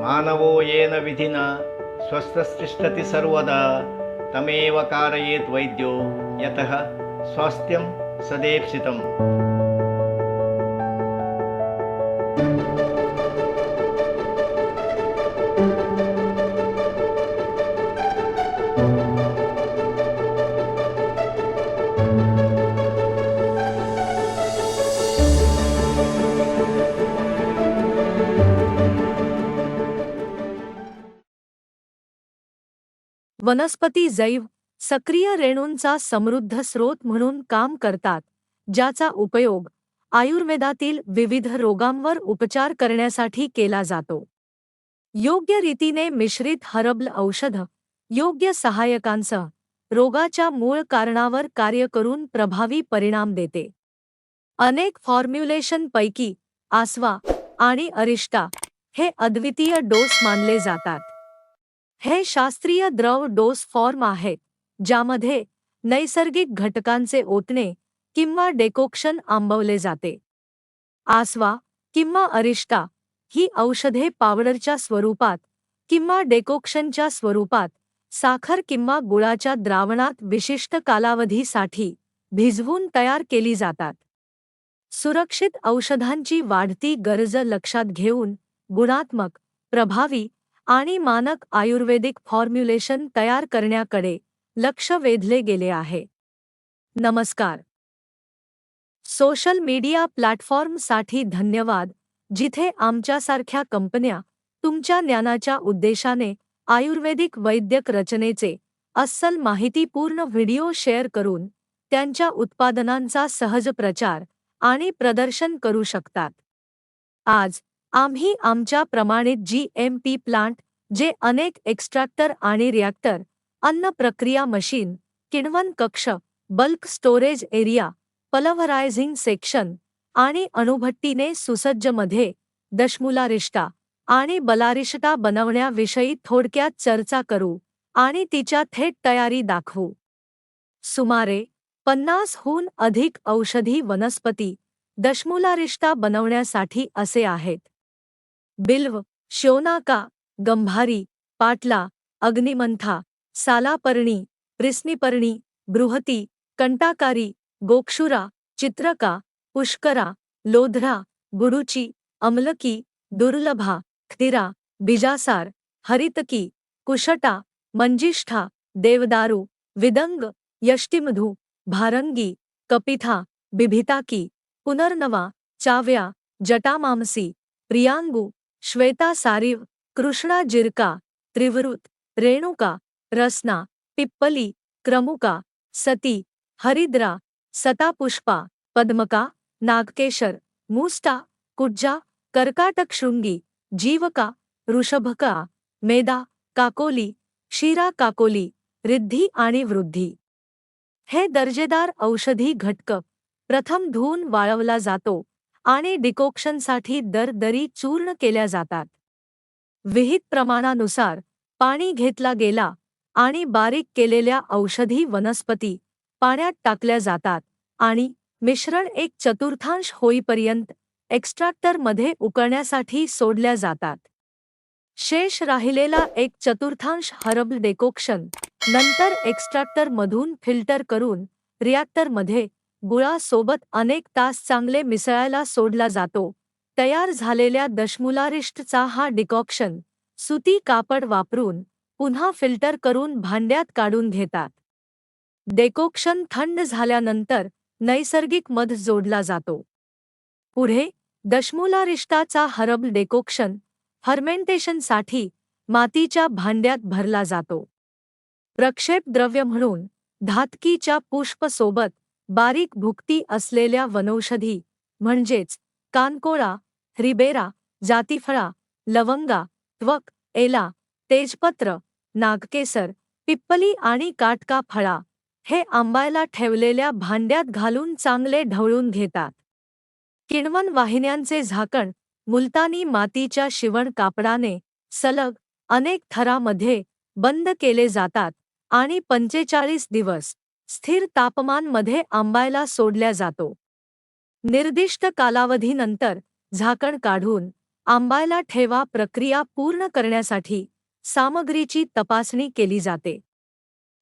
ಮಾನವೋ ಏನ ವಿಧಿನ ಸ್ವಸ್ಥಸ್ತಿಷ್ಠತಿ ಸರ್ವದಾ ತಮೇವ ಕಾರಯೇತ್ ವೈದ್ಯೋ ಯತಃ ಸ್ವಾಸ್ಥ್ಯಂ ಸದೇಪ್ಸಿತಂ. वनस्पती जैव सक्रिय रेणूंचा समृद्ध स्रोत म्हणून काम करतात ज्याचा उपयोग आयुर्वेदातील विविध रोगांवर उपचार करण्यासाठी केला जातो. योग्य रीतीने मिश्रित हरबल औषध योग्य सहाय्यकांसह रोगाच्या मूळ कारणावर कार्य करून प्रभावी परिणाम देते. अनेक फॉर्म्युलेशनपैकी आसवा आणि अरिष्टा हे अद्वितीय डोस मानले जातात. हे शास्त्रीय द्रव डोस फॉर्म आहेत ज्यामध्ये नैसर्गिक घटकांचे ओतणे किंवा डेकोक्शन आंबवले जाते. आसवा किंवा अरिष्टा ही औषधे पावडरच्या स्वरूपात किंवा डेकोक्शनच्या स्वरूपात साखर किंवा गुळाच्या द्रावणात विशिष्ट कालावधीसाठी भिजवून तयार केली जातात. सुरक्षित औषधांची वाढती गरज लक्षात घेऊन गुणात्मक प्रभावी आणि मानक आयुर्वेदिक फॉर्म्युलेशन तयार करण्याकडे लक्ष वेधले गेले आहे. नमस्कार. सोशल मीडिया प्लॅटफॉर्मसाठी धन्यवाद जिथे आमच्यासारख्या कंपन्या तुमच्या ज्ञानाच्या उद्देशाने आयुर्वेदिक वैद्यक रचनेचे अस्सल माहितीपूर्ण व्हिडिओ शेअर करून त्यांच्या उत्पादनांचा सहज प्रचार आणि प्रदर्शन करू शकतात. आज आम्ही आमच्या प्रमाणित जी एम पी प्लांट जे अनेक एक्स्ट्रॅक्टर आणि रिॲक्टर अन्न प्रक्रिया मशीन किण्वन कक्ष bulk storage area pulverising section आणि अणुभट्टीने सुसज्जमध्ये दशमुलारिष्टा आणि बलारिष्टा बनवण्याविषयी थोडक्यात चर्चा करू आणि तिच्या थेट तयारी दाखवू. सुमारे पन्नासहून अधिक औषधी वनस्पती दशमुलारिष्टा बनवण्यासाठी असे आहेत. बिल्व शोनाका गंभारी, पाटला, अग्निमंथा, सालापर्णी प्रिस्निपर्णी बृहती, कंटाकारी, गोक्षुरा, चित्रका, पुष्करा, लोध्रा, गुरुची, अमलकी, दुर्लभा, खिरा, बिजासार, हरितकी, कुशटा, मंजिष्ठा, देवदारू, विदंग, यष्टिमधु, भारंगी, कपिथा, बिभिताकी, पुनर्नवा, चाव्या जटामांसी प्रियांगू श्वेता सारिव कृष्णा जिरका त्रिवृत रेणुका रसना पिप्पली क्रमुका सती हरिद्रा सतापुष्पा पद्मका नागकेशर मूष्टा कुज्जा कर्काटकशृंगी जीवका ऋषभका मेदा काकोली क्षीरा काकोली रिद्धी आणि वृद्धी हे दर्जेदार औषधी घटक प्रथम धुवून वाळवला जातो आणि डिकोक्शनसाठी दरदरी चूर्ण केल्या जातात. विहित प्रमाणानुसार पाणी घेतला गेला आणि बारीक केलेल्या औषधी वनस्पती पाण्यात टाकल्या जातात आणि मिश्रण एक चतुर्थांश होईपर्यंत एक्स्ट्रॅक्टरमध्ये उकळण्यासाठी सोडल्या जातात. शेष राहिलेला एक चतुर्थांश हर्बल डेकोक्शन नंतर एक्स्ट्रॅक्टरमधून फिल्टर करून रिॲक्टरमध्ये गुळासोबत अनेक तास चांगले मिसळायला सोडला जातो. तयार झालेल्या दशमुलारिष्टचा हा डिकॉक्शन सुती कापड वापरून पुन्हा फिल्टर करून भांड्यात काढून घेतात. डेकोक्शन थंड झाल्यानंतर नैसर्गिक मध जोडला जातो. पुढे दशमुलारिष्टाचा हर्बल डेकोक्शन फर्मेंटेशनसाठी मातीच्या भांड्यात भरला जातो. प्रक्षेप द्रव्य म्हणून धातकीच्या पुष्पसोबत बारीक भुकटी असलेल्या वनौषधी म्हणजेच कानकोळा रिबेरा जातीफळा लवंगा त्वक एला तेजपत्र नागकेसर पिप्पली आणि काटका फळा हे आंबायला ठेवलेल्या भांड्यात घालून चांगले ढवळून घेतात. किण्वन वाहिन्यांचे झाकण मुलतानी मातीच्या शिवण कापडाने सलग अनेक थरामध्ये बंद केले जातात आणि पंचेचाळीस दिवस स्थिर तापमानमध्ये आंबायला सोडल्या जातो. निर्दिष्ट कालावधीनंतर झाकण काढून आंबायला ठेवा प्रक्रिया पूर्ण करण्यासाठी सामग्रीची तपासणी केली जाते.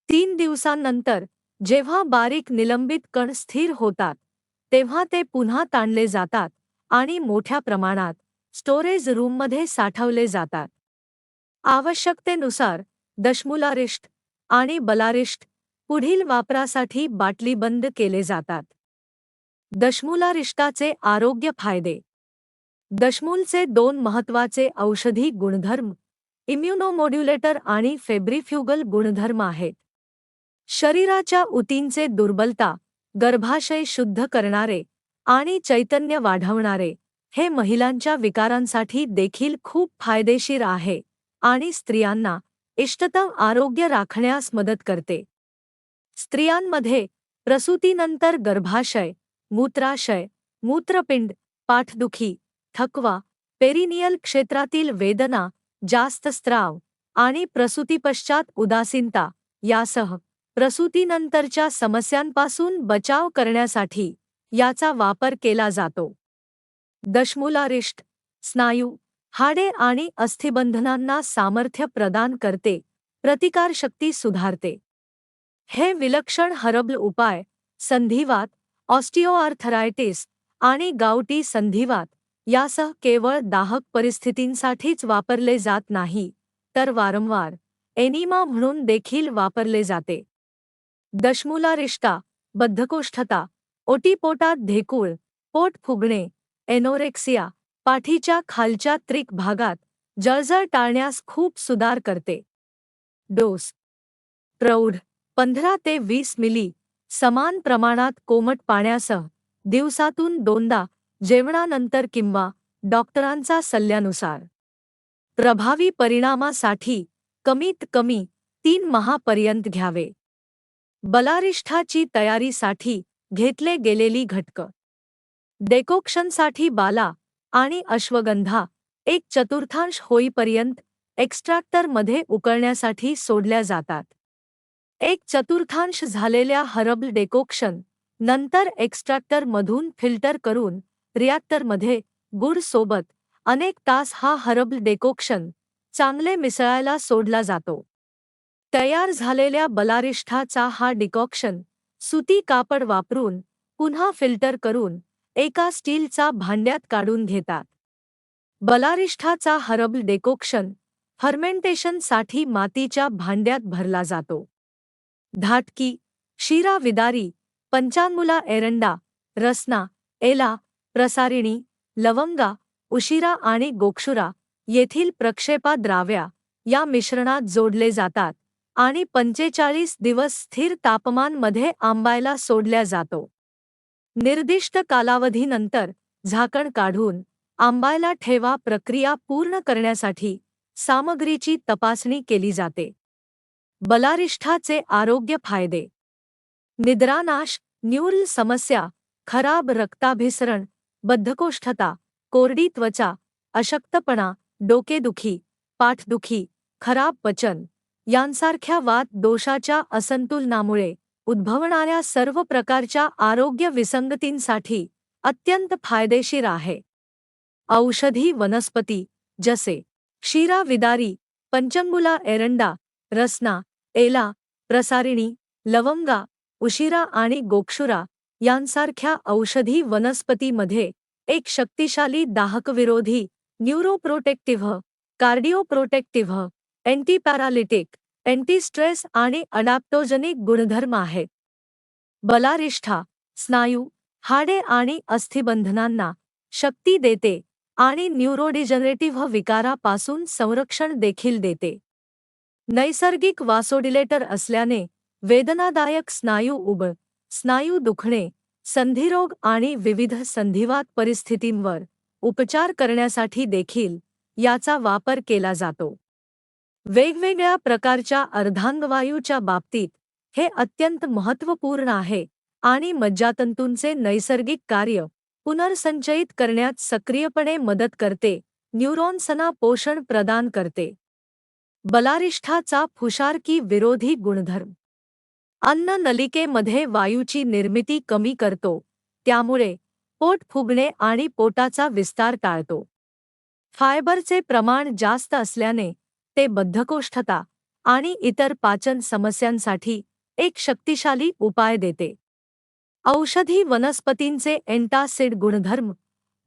तीन दिवसांनंतर जेव्हा बारीक निलंबित कण स्थिर होतात तेव्हा ते पुन्हा ताणले जातात आणि मोठ्या प्रमाणात स्टोरेज रूममध्ये साठवले जातात. आवश्यकतेनुसार दशमुलारिष्ट आणि बलारिष्ट पुढील वापरासाठी बाटलीबंद केले जातात. दशमुलारिष्टाचे आरोग्य फायदे. दशमूलचे दोन महत्त्वाचे औषधी गुणधर्म इम्युनोमॉड्युलेटर आणि फेब्रिफ्युगल गुणधर्म आहेत. शरीराच्या ऊतींचे दुर्बलता गर्भाशय शुद्ध करणारे आणि चैतन्य वाढवणारे हे महिलांच्या विकारांसाठी देखील खूप फायदेशीर आहे आणि स्त्रियांना इष्टतम आरोग्य राखण्यास मदत करते. स्त्रियांमध्ये प्रसूतीनंतर गर्भाशय मूत्राशय मूत्रपिंड पाठदुखी थकवा पेरिनियल क्षेत्रातील वेदना जास्त स्त्राव आणि प्रसूतीपश्चात उदासीनता यासह प्रसूतीनंतरच्या समस्यांपासून बचाव करण्यासाठी याचा वापर केला जातो. दशमुलारिष्ट स्नायू हाडे आणि अस्थिबंधनांना सामर्थ्य प्रदान करते प्रतिकारशक्ती सुधारते. हे विलक्षण हरबल उपाय संधिवात ऑस्टिओआर्थरायटिस आणि गावटी संधिवात यासह केवळ दाहक परिस्थितींसाठीच वापरले जात नाही तर वारंवार एनिमा म्हणून देखील वापरले जाते. दशमुलारिष्टा बद्धकोष्ठता ओटीपोटात ढेकूळ पोट फुगणे एनोरेक्सिया पाठीच्या खालच्या त्रिक भागात जळजळ टाळण्यास खूप सुधार करते. डोस. प्रौढ. पंधरा ते वीस मिली समान प्रमाणात कोमट पाण्यासह दिवसातून दोनदा जेवणानंतर किंवा डॉक्टरांचा सल्ल्यानुसार. प्रभावी परिणामासाठी कमीत कमी तीन महापर्यंत घ्यावे. बलारिष्ठाची तयारीसाठी घेतले गेलेली घटक. डेकोक्शनसाठी बाला आणि अश्वगंधा एक चतुर्थांश होईपर्यंत एक्स्ट्रॅक्टरमध्ये उकळण्यासाठी सोडल्या जातात. एक चतुर्थांश झालेल्या हरबल डेकोक्शन नंतर एक्स्ट्रॅक्टरमधून फिल्टर करून रिॲक्टरमध्ये गुड सोबत अनेक तास हा हरबल डेकोक्शन चांगले मिसळायला सोडला जातो. तयार झालेल्या बलारिष्ठाचा हा डिकॉक्शन सुती कापड वापरून पुन्हा फिल्टर करून एका स्टीलचा भांड्यात काढून घेतात. बलारिष्ठाचा हरबल डेकोक्शन फर्मेंटेशनसाठी मातीच्या भांड्यात भरला जातो. धाटकी शिरा विदारी पंचांगुला एरंडा रसना एला प्रसारिणी लवंगा उशिरा आणि गोक्षुरा येथील प्रक्षेपा द्राव्या या मिश्रणात जोडले जातात आणि पंचेचाळीस दिवस स्थिर तापमानमध्ये आंबायला सोडल्या जातो. निर्दिष्ट कालावधीनंतर झाकण काढून आंबायला ठेवा प्रक्रिया पूर्ण करण्यासाठी सामग्रीची तपासणी केली जाते. बलारिष्ठाचे आरोग्य फायदे. निद्रानाश न्यूरल समस्या खराब रक्ताभिसरण बद्धकोष्ठता कोरडी त्वचा अशक्तपणा डोकेदुखी पाठदुखी खराब पचन यांसारख्या वात दोषाच्या असंतुलनामुळे उद्भवणाऱ्या सर्व प्रकारच्या आरोग्य विसंगतींसाठी अत्यंत फायदेशीर आहे. औषधी वनस्पती जसे क्षीरा विदारी पंचंगुला एरंडा रसना एला, प्रसारिणी, लवंगा, उशिरा आणि गोक्षुरा यांसारख्या औषधी वनस्पतीमध्ये एक शक्तिशाली दाहकविरोधी न्यूरोप्रोटेक्टिव्ह, कार्डिओप्रोटेक्टिव्ह, अँटीपॅरालिटिक, अँटीस्ट्रेस आणि अडॅप्टोजनिक गुणधर्म आहेत. बलारिष्ठा, स्नायू, हाडे आणि अस्थिबंधनांना शक्ती देते आणि न्यूरोडिजनरेटिव्ह विकारापासून संरक्षण देखील देते. नैसर्गिक वासोडिलेटर असल्याने वेदनादायक स्नायू उब स्नायू दुखणे संधिरोग आणि विविध संधिवात परिस्थितींवर उपचार करण्यासाठी देखील याचा वापर केला जातो. वेगवेगळ्या प्रकारच्या अर्धांगवायूच्या बाबतीत हे अत्यंत महत्त्वपूर्ण आहे आणि मज्जातंतूंचे नैसर्गिक कार्य पुनर्संचयित करण्यात सक्रियपणे मदत करते न्यूरॉन्सना पोषण प्रदान करते. बलारिष्ठाचा फुशारकी विरोधी गुणधर्म. अन्न नलिकेमध्ये वायूची निर्मिती कमी करतो त्यामुळे पोट फुगणे आणि पोटाचा विस्तार टाळतो. फायबरचे प्रमाण जास्त असल्याने ते बद्धकोष्ठता आणि इतर पाचन समस्यांसाठी एक शक्तिशाली उपाय देते. औषधी वनस्पतींचे एन्टासिड गुणधर्म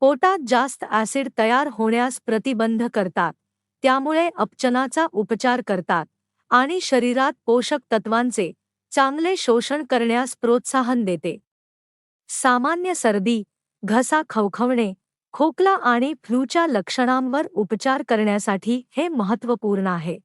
पोटात जास्त ॲसिड तयार होण्यास प्रतिबंध करतात. त्यामुळे अपचनाचा उपचार करतात आणि शरीरात पोषक तत्वांचे चांगले शोषण करण्यास प्रोत्साहन देते. सामान्य सर्दी घसा खवखवणे खोकला आणि फ्लूच्या लक्षणांवर उपचार करण्यासाठी हे महत्त्वपूर्ण आहे.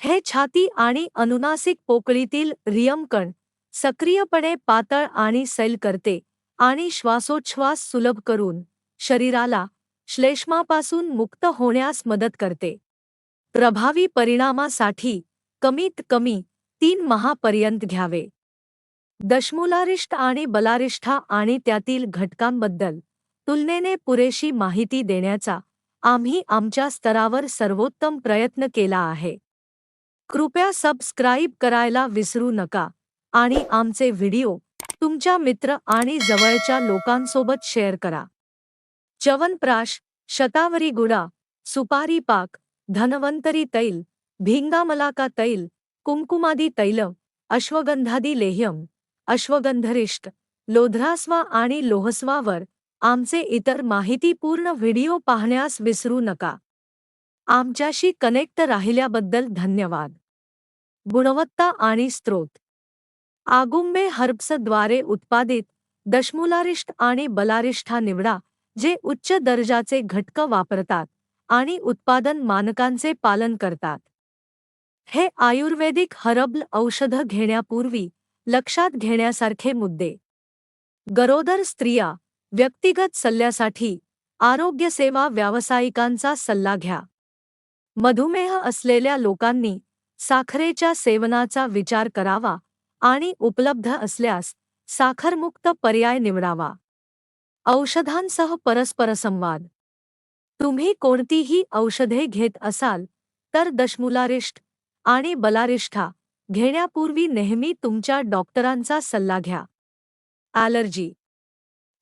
हे छाती आणि अनुनासिक पोकळीतील रियमकण सक्रियपणे पातळ आणि सैल करते आणि श्वासोच्छ्वास सुलभ करून शरीराला श्लेष्मापासून मुक्त होण्यास मदत करते. प्रभावी परिणामासाठी कमीत कमी तीन महापर्यंत घ्यावे. दशमुलारिष्ठ आणि बलारिष्ठा आणि त्यातील घटकांबद्दल तुलनेने पुरेशी माहिती देण्याचा आम्ही आमच्या स्तरावर सर्वोत्तम प्रयत्न केला आहे. कृपया सबस्क्राईब करायला विसरू नका आणि आमचे व्हिडिओ तुमच्या मित्र आणि जवळच्या लोकांसोबत शेअर करा. च्यवनप्राश शतावरी गुडा सुपारी पाक धनवंतरी तैल भिंगामलाका तैल कुंकुमादी तैल अश्वगंधादी लेह्यम अश्वगंधरिष्ट लोध्रास्वा आणि लोहस्वावर आमचे इतर माहितीपूर्ण व्हिडिओ पाहण्यास विसरू नका. आमच्याशी कनेक्ट राहिल्याबद्दल धन्यवाद. गुणवत्ता आणि स्त्रोत आगुंबे हर्ब्सद्वारे उत्पादित दशमुलारिष्ट आणि बलारिष्ठा निवडा जे उच्च दर्जाचे घटक वापरतात आणि उत्पादन मानकांचे पालन करतात. हे आयुर्वेदिक हरबल औषधं घेण्यापूर्वी लक्षात घेण्यासारखे मुद्दे. गरोदर स्त्रिया व्यक्तिगत सल्ल्यासाठी आरोग्यसेवा व्यावसायिकांचा सल्ला घ्या. मधुमेह असलेल्या लोकांनी साखरेच्या सेवनाचा विचार करावा आणि उपलब्ध असल्यास साखरमुक्त पर्याय निवडावा. औषधांसह परस्परसंवाद तुम्ही कोणतीही औषधे घेत असाल तर दशमुलारिष्ठ आणि बलारिष्ठा घेण्यापूर्वी नेहमी तुमच्या डॉक्टरांचा सल्ला घ्या. ॲलर्जी.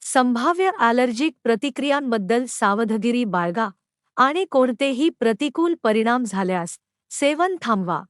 संभाव्य ॲलर्जिक प्रतिक्रियांबद्दल सावधगिरी बाळगा आणि कोणतेही प्रतिकूल परिणाम झाल्यास सेवन थांबवा.